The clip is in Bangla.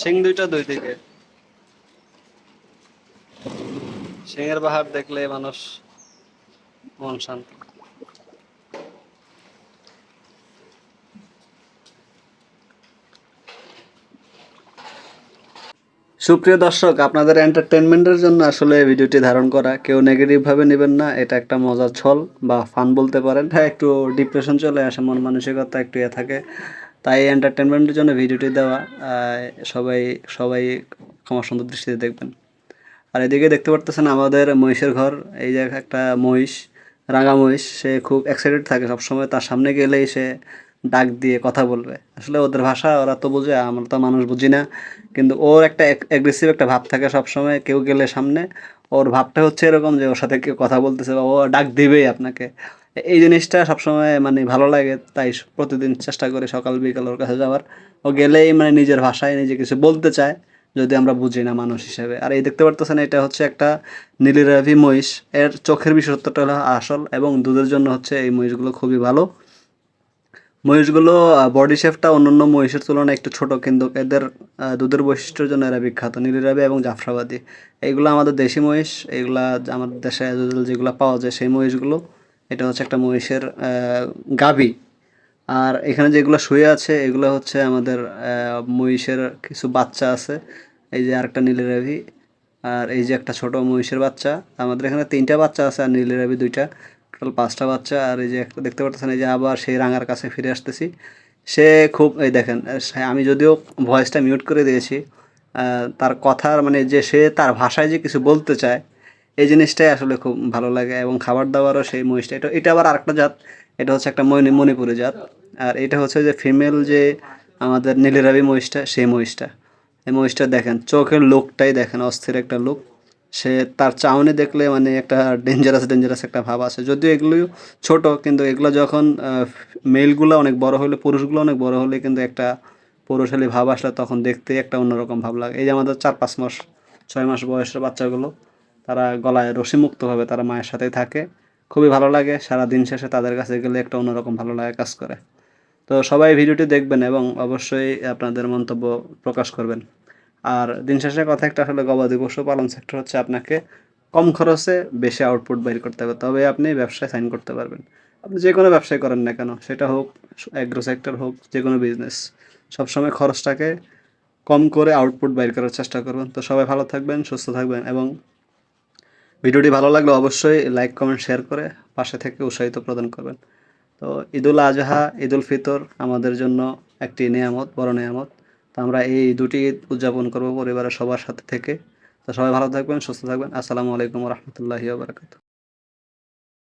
সিং দুইটা দুই দিকে। সিংহের বাহার দেখলে মানুষ মন শান্ত। সুপ্রিয় দর্শক, আপনাদের এন্টারটেনমেন্টের জন্য আসলে ভিডিওটি ধারণ করা। কেউ নেগেটিভ ভাবে নেবেন না, এটা একটা মজার ছল বা ফান বলতে পারেন। হ্যাঁ একটু ডিপ্রেশন চলে আসে, মন মানসিকতা একটু ইয়ে থাকে। তাই এন্টারটেনমেন্টের জন্য ভিডিওটি দেওয়া সবাই সবাই ক্ষমা সুন্দর দৃষ্টিতে দেখবেন। আর এদিকে দেখতে পারতেছেন আমাদের মহিষের ঘর, এই যে একটা মহিষ, রাঙা মহিষ, সে খুব এক্সাইটেড থাকে সবসময়, তার সামনে গেলেই সে ডাক দিয়ে কথা বলবে। আসলে ওদের ভাষা ওরা তো বোঝে, আমরা তো মানুষ বুঝি না, কিন্তু ওর একটা অ্যাগ্রেসিভ একটা ভাব থাকে সবসময়, কেউ গেলে সামনে, ওর ভাবটা হচ্ছে এরকম যে ওর সাথে কেউ কথা বলতেছে বা ও ডাক দিবেই আপনাকে। এই জিনিসটা সবসময় মানে ভালো লাগে, তাই প্রতিদিন চেষ্টা করে সকাল, বিকাল ওর কাছে যাওয়ার। ও গেলেই মানে নিজের ভাষায় নিজে কিছু বলতে চায়, যদি আমরা বুঝি না মানুষ হিসেবে। আর এই দেখতে পারতেছেন, এটা হচ্ছে একটা নীলিরাভি মহিষ। এর চোখের বিশেষত্বটা হলো আসল এবং দুধের জন্য হচ্ছে এই মহিষগুলো খুবই ভালো। মহিষগুলো বডি শেপটা অন্যান্য মহিষের তুলনায় একটু ছোট, কিন্তু এদের দুধের বৈশিষ্ট্যের জন্য এরা বিখ্যাত। নীলিরাবি এবং জাফরাবাদী। এইগুলো আমাদের দেশি মহিষ এইগুলা আমাদের দেশে যেগুলো পাওয়া যায়, সেই মহিষগুলো এটা হচ্ছে একটা মহিষের গাভী। আর এখানে যেগুলো শুয়ে আছে, এগুলো হচ্ছে আমাদের মহিষের কিছু বাচ্চা আছে। এই যে আরেকটা নীলিরাভি আর এই যে একটা ছোট মহিষের বাচ্চা। আমাদের এখানে তিনটা বাচ্চা আছে, আর নীলিরাভি দুইটা। টোটাল পাঁচটা বাচ্চা, আর এই যে একটা, দেখতে পাচ্ছেন এই যে আবার সেই রাঙার কাছে ফিরে আসতেছি। সে খুব, এই দেখেন আমি যদিও ভয়েসটা মিউট করে দিয়েছি তার কথার মানে যে সে তার ভাষায় যে কিছু বলতে চায় এই জিনিসটাই আসলে খুব ভালো লাগে এবং খাবার দাবারও সেই মহিষটা। এটা এটা আবার আরেকটা জাত, এটা হচ্ছে একটা মণি মণিপুরি জাত। আর এটা হচ্ছে যে ফিমেল যে আমাদের নীলিরাবি মহিষটা, সেই মহিষটা। এই মহিষটা দেখেন, চোখের লোকটাই দেখেন, অস্থির একটা লোক। সে তার চাউনি দেখলে মানে একটা ডেঞ্জারাস ডেঞ্জারাস একটা ভাব আছে যদিও এগুলো ছোট, কিন্তু এগুলো যখন মেলগুলো অনেক বড় হলে পুরুষগুলো অনেক বড় হলে কিন্তু একটা পৌরশালী ভাব আসলে তখন দেখতে একটা অন্যরকম ভাব লাগে। এই যে আমাদের চার পাঁচ মাস, ছয় মাস বয়সের বাচ্চাগুলো তারা গলায় রশিমুক্তভাবে তারা মায়ের সাথেই থাকে। খুবই ভালো লাগে সারা দিন শেষে তাদের কাছে গেলে একটা অন্যরকম ভালো লাগে কাজ করে। তো সবাই ভিডিওটি দেখবেন এবং অবশ্যই আপনাদের মন্তব্য প্রকাশ করবেন। আর দিন শেষে কথা একটা আসলে গবাদি পশু পালন সেক্টর হচ্ছে আপনাকে কম খরচে বেশি আউটপুট বাইর করতে হবে, তবে আপনি ব্যবসায় সাইন করতে পারবেন। আপনি যে কোনো ব্যবসায় করেন না কেন, সেটা হোক অ্যাগ্রো সেক্টর হোক যে কোনো বিজনেস সবসময় খরচটাকে কম করে আউটপুট বাইর করার চেষ্টা করবেন। তো সবাই ভালো থাকবেন, সুস্থ থাকবেন এবং ভিডিওটি ভালো লাগলে অবশ্যই লাইক, কমেন্ট, শেয়ার করে পাশে থেকে উৎসাহিত প্রদান করবেন। তো ঈদুল আজহা, ঈদুল ফিতর আমাদের জন্য একটি নিয়ামত, বড় নিয়ামত। তো আমরা এই দুটি ঈদ উদযাপন করব পরিবারের সবার সাথে থেকে। তো সবাই ভালো থাকবেন, সুস্থ থাকবেন। আসসালামু আলাইকুম রহমতুল্লাহি বারকাত